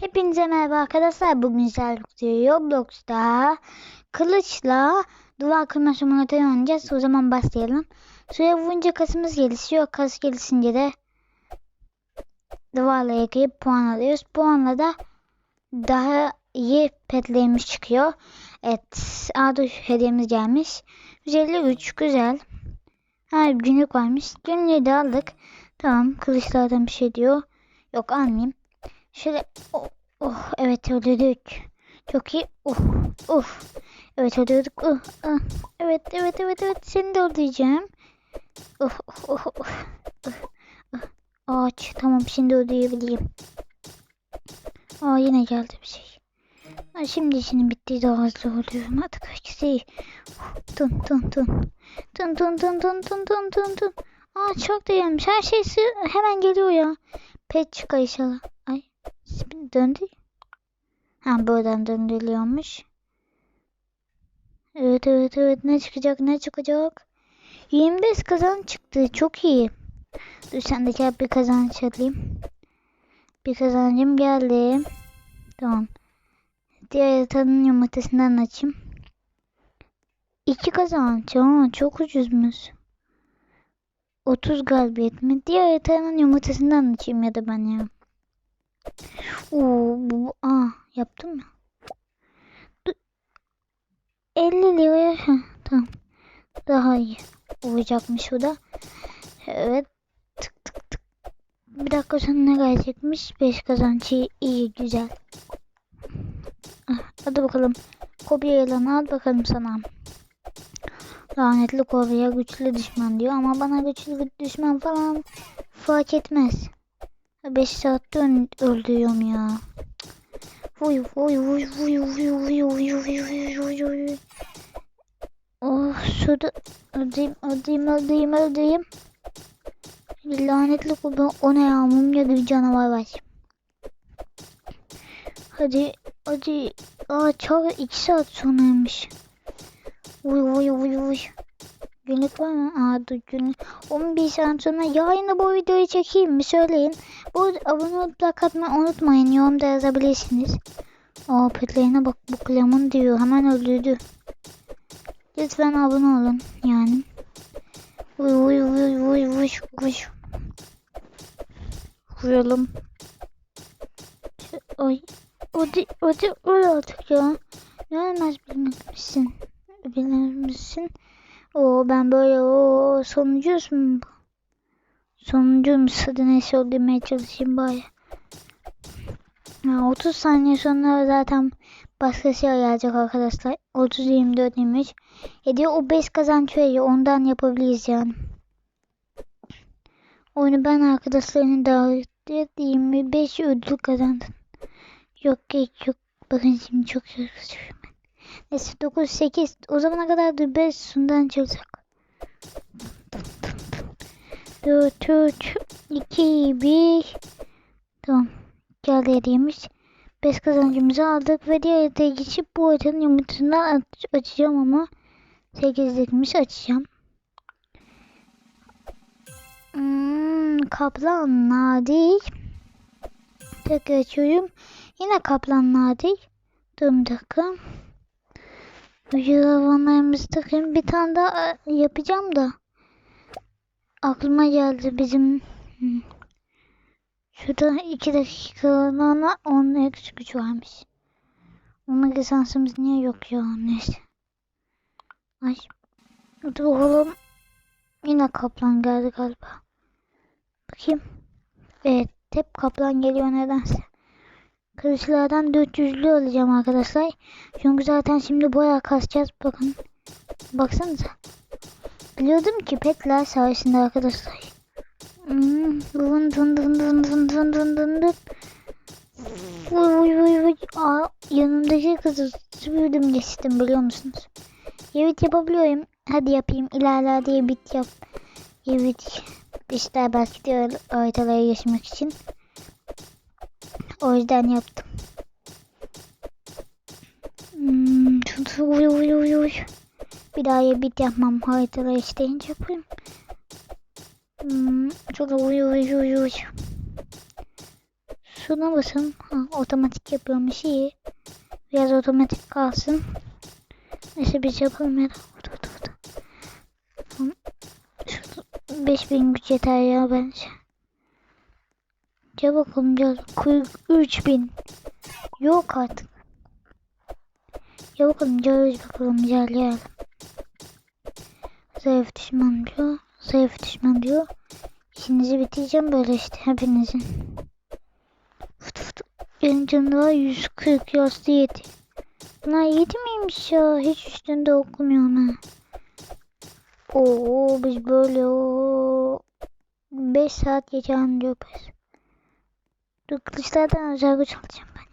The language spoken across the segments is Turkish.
Hepinize merhaba arkadaşlar. Bugün Serluk Roblox'ta kılıçla duvar kırma simülatörü oynayacağız. O zaman başlayalım. Suya vurunca kasımız gelişiyor. Kas gelişince de duvarla yakayıp puan alıyoruz. Puanla da daha iyi petlerimiz çıkıyor. Evet. Adı hediyemiz gelmiş. 153 güzel. Her günlük varmış. Günlüğü de aldık. Tamam. Kılıçlardan bir şey diyor. Yok almayayım. Şöyle oh, oh evet öldürdük. Çok iyi. Oh oh. Evet öldürdük. Oh, ah. Evet evet evet evet seni de öldüreceğim. Oh oh oh. oh. oh, oh. Ağaç tamam şimdi öldürebileyim. Aa yine geldi bir şey. Ha, şimdi işinin bittiği daha hızlı oluyorum. Hadi kaç şey. Tun tun tun. Tun tun tun tun tun tun tun tun. Aa çok da gelmiş. Her şey hemen geliyor ya. Pet çıkar inşallah. Ay döndü. Ha buradan döndürülüyormuş. Evet evet evet ne çıkacak ne çıkacak. 25 kazan çıktı çok iyi. Dur sen de gel bir kazanç alayım. Bir kazancım geldi. Tamam. Diğer yatağın yumurtasından açayım. İki kazanç. Aa, çok ucuzmuş. 30 galibiyet mi? Diğer yatağın yumurtasından açayım ya da ben ya. Oo, bu, aa, yaptım mı? Dur. 50 liraya tamam. Daha iyi olacakmış bu da. Evet. Tık tık tık. Bir dakika sonra ne gelecekmiş? 5 kazanç iyi, güzel. Ah, Hadi bakalım. Kopya yılanı al bakalım sana. Lanetli kopya güçlü düşman diyor ama bana güçlü düşman falan fark etmez. 5 saatte öldürüyorum ya. Vuy vuy vuy vuy vuy vuy vuy vuy vuy vuy. Oh şurada öldüreyim öldüreyim öldüreyim öldüreyim. Lanetli kubu o ne ya mumya gibi canavar var. Hadi hadi. Aa çok 2 saat sonraymış. Vuy vuy vuy vuy. Günlük var mı? Aa dur günlük. 11 saat sonra yayında bu videoyu çekeyim mi söyleyin. Bu abone olup like atmayı unutmayın. Yorumda yazabilirsiniz. Aa petlerine bak bu klamın diyor. Hemen öldürdü. Lütfen abone olun yani. Vuy vuy vuy vuy vuy vuy. Vuralım. Ay. Hadi hadi öl artık ya. Ne ölmez bilmezsin. Bilmezsin. Oo ben böyle o sonuncuyuz mu? Sonuncuymuş. Hadi neyse öldürmeye çalışayım bari. Ha, 30 saniye sonra zaten başka şey gelecek arkadaşlar. 30 24 demiş. Hediye o 5 kazanç veriyor. Ondan yapabiliriz yani. Oyunu ben arkadaşlarını davet edeyim. 25 ödül kazandın. Yok geç yok. Bakın şimdi çok çalışıyorum ben. Neyse 9 8 o zamana kadar da 5 sundan çıkacak. 4 3 2 1 Tamam. Geldi hediyemiz. 5 kazancımızı aldık ve diğer hediyeye geçip bu haritanın yumurtasından aç açacağım ama 8'likmiş açacağım. Hmm, kaplan nadir. Tekrar açıyorum. Yine kaplan nadir. Dur bir dakika. Uygulamalarımızı takayım. Bir tane daha e, yapacağım da. Aklıma geldi bizim. Şurada 2 dakikalığına 10 eksik güç varmış. Onun lisansımız niye yok ya neyse. Ay. Hadi bakalım. Yine kaplan geldi galiba. Bakayım. Evet. Hep kaplan geliyor nedense. Kılıçlardan 400'lü alacağım arkadaşlar. Çünkü zaten şimdi bayağı kasacağız. Bakın. Baksanıza. Biliyordum ki petler sayesinde arkadaşlar. Hmm, dın dın dın dın dın dın dın dın dın. Vuy vuy vuy vuy. Aa, yanımdaki kızı süpürdüm geçtim biliyor musunuz? Evet yapabiliyorum. Hadi yapayım. İlerler diye bit yap. Evet. İşte belki de haritalara geçmek için. O yüzden yaptım. Hmm, uy uy uy uy. Bir daha ya bit yapmam. Haritaları isteyince yapayım. Hmm, şurada uy uy uy uy. şuna basın. Ha, otomatik yapıyormuş iyi. Biraz otomatik kalsın. Neyse biz yapalım ya da. Otur, otur, otur. Tamam. Şu 5000 güç yeter ya bence. Gel bakalım gel. Kuy 3000. Yok artık. Gel bakalım gel bakalım gel gel. Zayıf düşman diyor. Zayıf düşman diyor. İşinizi bitireceğim böyle işte hepinizin. Fıt fıt. Benim canım daha 140 yazdı 7. Bunlar 7 miymiş ya? Hiç üstünde okumuyor ha. Oo biz böyle o 5 saat geçen yaparız. Dur kılıçlardan özel güç alacağım ben.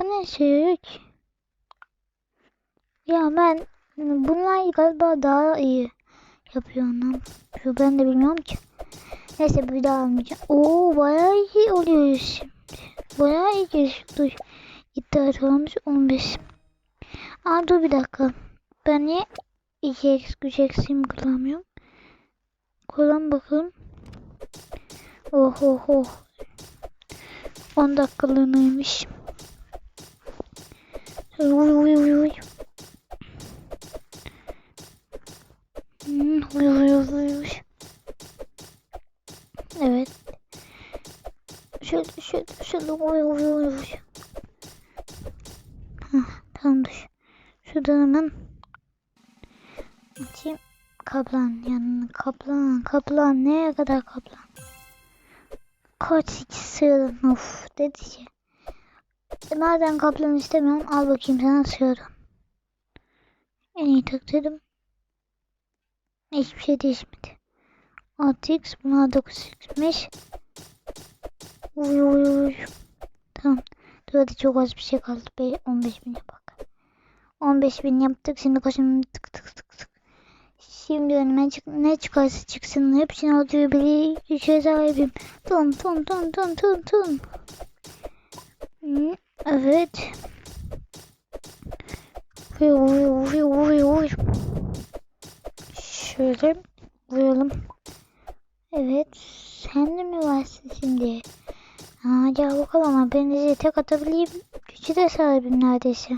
Bu ne şey ki? Ya ben bunlar galiba daha iyi yapıyor. Şu ben de bilmiyorum ki. Neyse bir daha almayacağım. Oo bayağı iyi oluyor şimdi. Bayağı iyi gelişti. İddia olmuş 15. Aa dur bir dakika. Ben niye 2x güç eksiğimi kullanmıyorum? Kullan bakalım. Oh oh oh. 10 dakikalığınaymış. Uy uy uy uy. Hmm, uy uy uy uy. Evet. Şöyle şöyle şöyle uy uy uy uy. Hah, tamamdır. Şuradan hemen açayım. Kaplan yanına kaplan kaplan neye kadar kaplan? Kaç iki sığırın of dedi ki. E, madem kaplan istemiyorum al bakayım sana sığırın. En iyi takdirdim. Hiçbir şey değişmedi. 6x buna 9x'miş. Uy uy uy. Tamam. Dur hadi çok az bir şey kaldı. Be 15 bin bak. 15 bin yaptık. Şimdi kaşım tık tık tık tık. Şimdi önüme çık ne çıkarsa çıksın. Hepsini bile güce sahibim. Tun tun tun tun tun tun. Evet. Uy uy uy uy uy. Şöyle vuralım. Evet. Sen de mi varsın şimdi? Aa, gel bakalım de tek atabileyim. Gücü de sahibim neredeyse.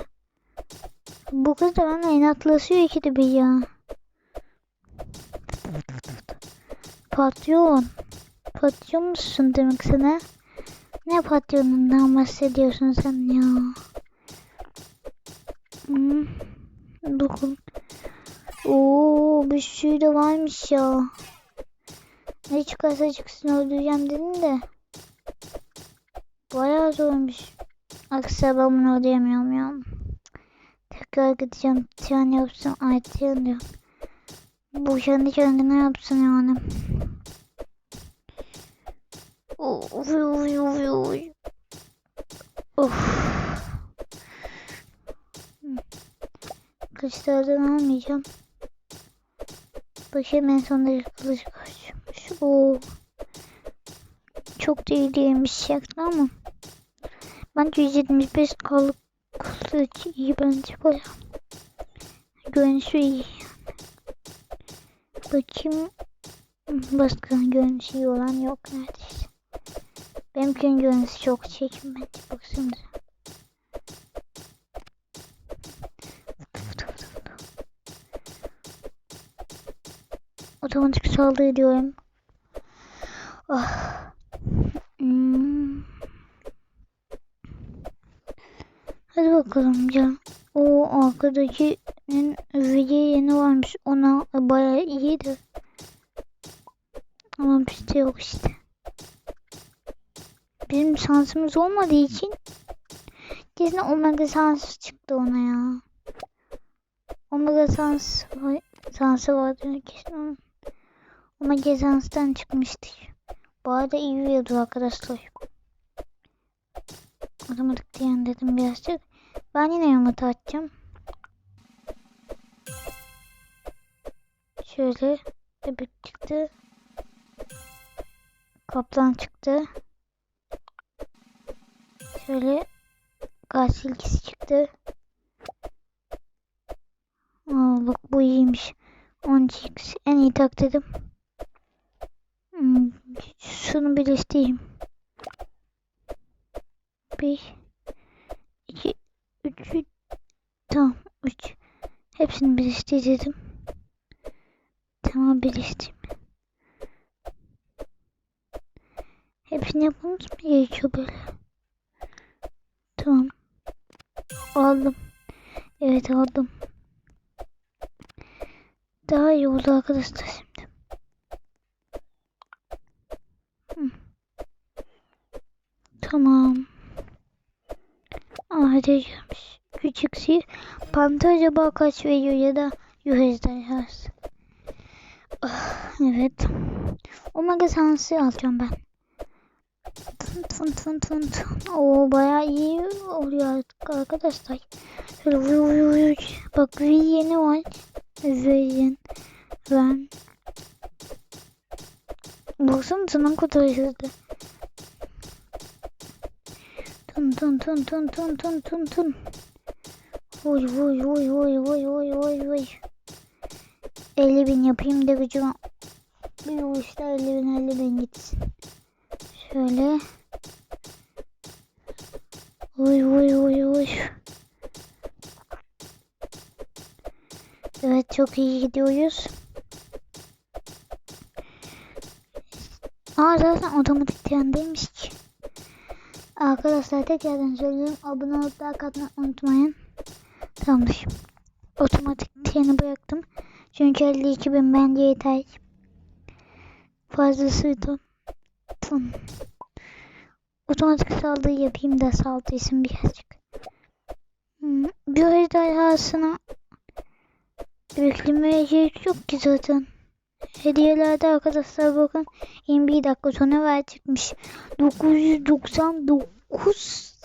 Bu kız da bana inatlaşıyor ikide bir ya. Patron. Patron musun demek sana? Ne patronundan bahsediyorsun sen ya? Hmm. Dokun. Oo bir sürü de varmış ya. Ne çıkarsa çıksın öldüreceğim dedim de. Bayağı zormuş. Aksine ben bunu ödeyemiyorum ya. Tekrar gideceğim. Tren yapsın. Ay tren diyor. Bu kendi kendine yapsın yani. Of uy uy uy. Of. Kılıçlardan almayacağım. Bakayım en sonunda kılıç kaçmış. Oo. Çok da iyi değilmiş yaktı ama. Bence 175 kalıp kılıç iyi bence baya. Görünüşü iyi. Bakayım. Başka görünüşü iyi olan yok neredeyse. Benimkinin görünüşü çok çekim bence. Baksanıza. Otomatik saldırı diyorum. Ah. Hmm. Hadi bakalım can. O arkadakinin video yeni varmış. Ona bayağı iyiydi. Ama bizde yok işte. Bizim şansımız olmadığı için kesin omega şansı çıktı ona ya. Omega şans şansı vardı kesin onun. Omega şanstan çıkmıştı. Bu arada iyi veriyordu arkadaşlar. Otomatik diyen dedim birazcık. Ben yine yumurta atacağım. Şöyle bebek çıktı. Kaplan çıktı. Şöyle gaz silgisi çıktı. Aa, bak bu iyiymiş. 10x en iyi taktiğim. Hmm, şunu bir isteyeyim. Bir, iki, üç, üç. Tamam, üç. Hepsini birleştirdim. Tamam, birleştirdim. Hepsini yapmamız mı gerekiyor böyle? Tamam. Aldım. Evet aldım. Daha iyi oldu arkadaşlar şimdi. Hı. Tamam. Gelmiş. Küçük sihir. Panta acaba kaç veriyor ya da yuhezder Ah, evet. Omega sansı alacağım ben. Tın tın tın tın tın. Oo bayağı iyi oluyor artık arkadaşlar. Şöyle vuy vuy vuy. Bak V yeni var. Veyin. Ben. Baksana tının kadar Tın tın tın tın tın tın tın tın. Vuy vuy vuy vuy vuy vuy vuy vuy. 50 bin yapayım da gücüm. Bir uçta 50 bin 50 bin gitsin. Şöyle. Vuy vuy vuy vuy. Evet çok iyi gidiyoruz. Aa zaten otomatik trendeymiş. Arkadaşlar tekrardan söylüyorum. Abone olup like atmayı unutmayın. Tamamdır. Otomatik treni bıraktım. Çünkü 52 bin bence yeter. Fazlasıydı. Tamam. Otomatik saldırı yapayım da saldırsın birazcık. Hmm, bir ejderhasına beklemeye gerek yok ki zaten. Hediyelerde arkadaşlar bakın 21 dakika sonra verecekmiş. 999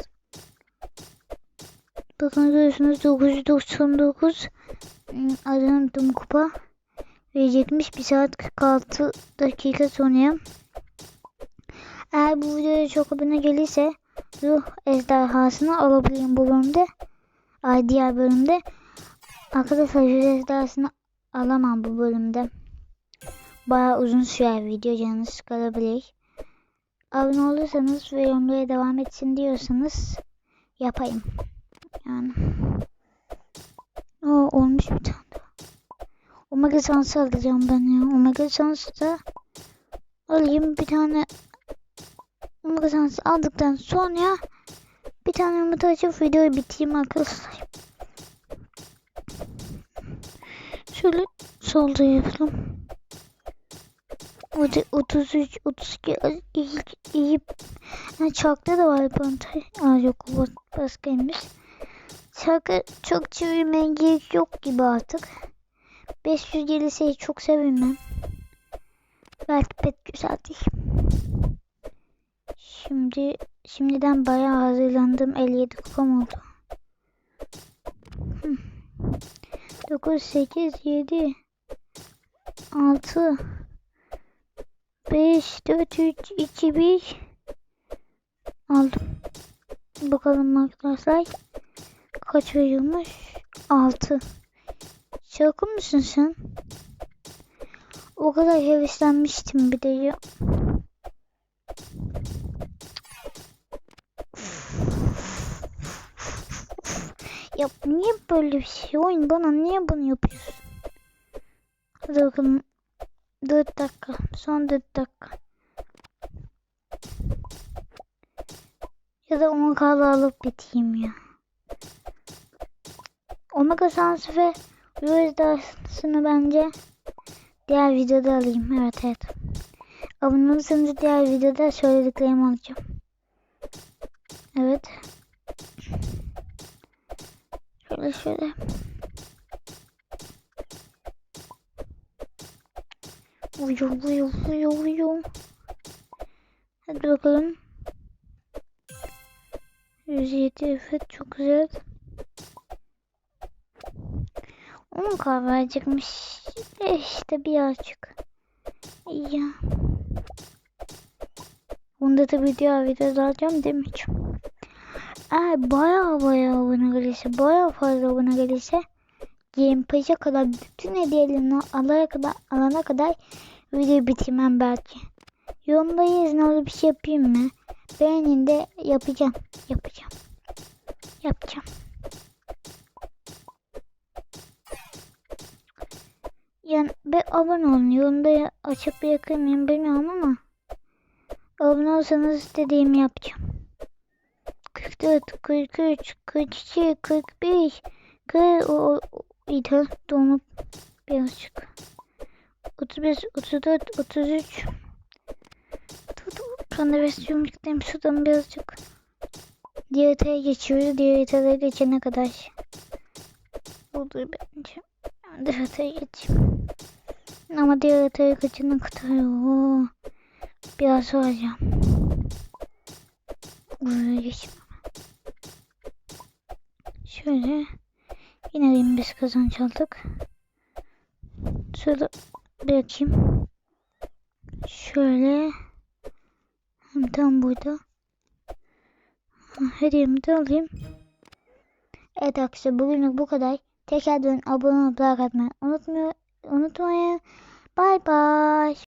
Bakın görüyorsunuz 999 hmm, adını unuttum kupa verecekmiş. 1 saat 46 dakika sonra. Eğer bu videoya çok abone gelirse ruh ejderhasını alabilirim bu bölümde. Ay diğer bölümde. Arkadaşlar ruh ejderhasını alamam bu bölümde. Baya uzun sürer video canınız sıkılabilir. Abone olursanız ve yorumlara devam etsin diyorsanız yapayım. Yani. O olmuş bir tane daha. Omega sansı alacağım ben ya. Omega sansı da alayım bir tane Omega sansı aldıktan sonra bir tane yumurta açıp videoyu bitireyim arkadaşlar. Şöyle solda yapalım. Hadi 33, 32 iyi, iyi. Yani çarkta da var pantay. Aa yok o başkaymış. Çarkı çok çevirmeye gerek yok gibi artık. 500 gelirse çok sevinmem. Belki pek güzel değil. Şimdi şimdiden bayağı hazırlandım. 57 kupam oldu. 9, 8, 7, 6, 5, 4, 3, 2, 1 aldım. Bakalım arkadaşlar. Kaç veriyormuş? 6. Şaka mısın sen? O kadar heveslenmiştim bir de ya. Ya niye böyle bir şey oyun bana niye bunu yapıyorsun? Hadi bakalım 4 dakika. Son 4 dakika. Ya da 10 kala alıp biteyim ya. Omega Sans ve Rose bence diğer videoda alayım. Evet evet. Abone olursanız diğer videoda söylediklerimi alacağım. Evet. Şöyle şöyle. Uyu uyu uyu uyu. Hadi bakalım. 107 evet çok güzel. 10 kahve verecekmiş. E işte birazcık. İyi ya. Bunda da video video alacağım demeyeceğim. Eğer baya baya abone gelirse, baya fazla abone gelirse Game Pass'e kadar bütün hediyelerini alana kadar, alana kadar video bitirmem belki. Yorumda yazın öyle bir şey yapayım mı? beğenin de yapacağım. Yapacağım. Yapacağım. Yani bir abone olun. Yorumda açıp bırakır mıyım bilmiyorum ama abone olsanız dediğimi yapacağım. 44, 43, 42, 45, 40, o, o, internet donup birazcık. 35, 34, 33. Dur dur. Kanalizasyon yükleyeyim şuradan birazcık. Diğer haritaya geçiyoruz. Diğer haritaya geçene kadar. Olur bence. Ben de haritaya geçeyim. Ama diğer geçene kadar. Oo. Biraz soracağım. Buraya geçeyim. Şöyle. Yine 25 kazanç aldık. Şöyle bırakayım. Şöyle. Hem tam burada. Ha, Hediyemi de alayım. Evet arkadaşlar bugünlük bu kadar. Tekrardan abone olup like atmayı unutmayın. Unutmayın. Bye bye.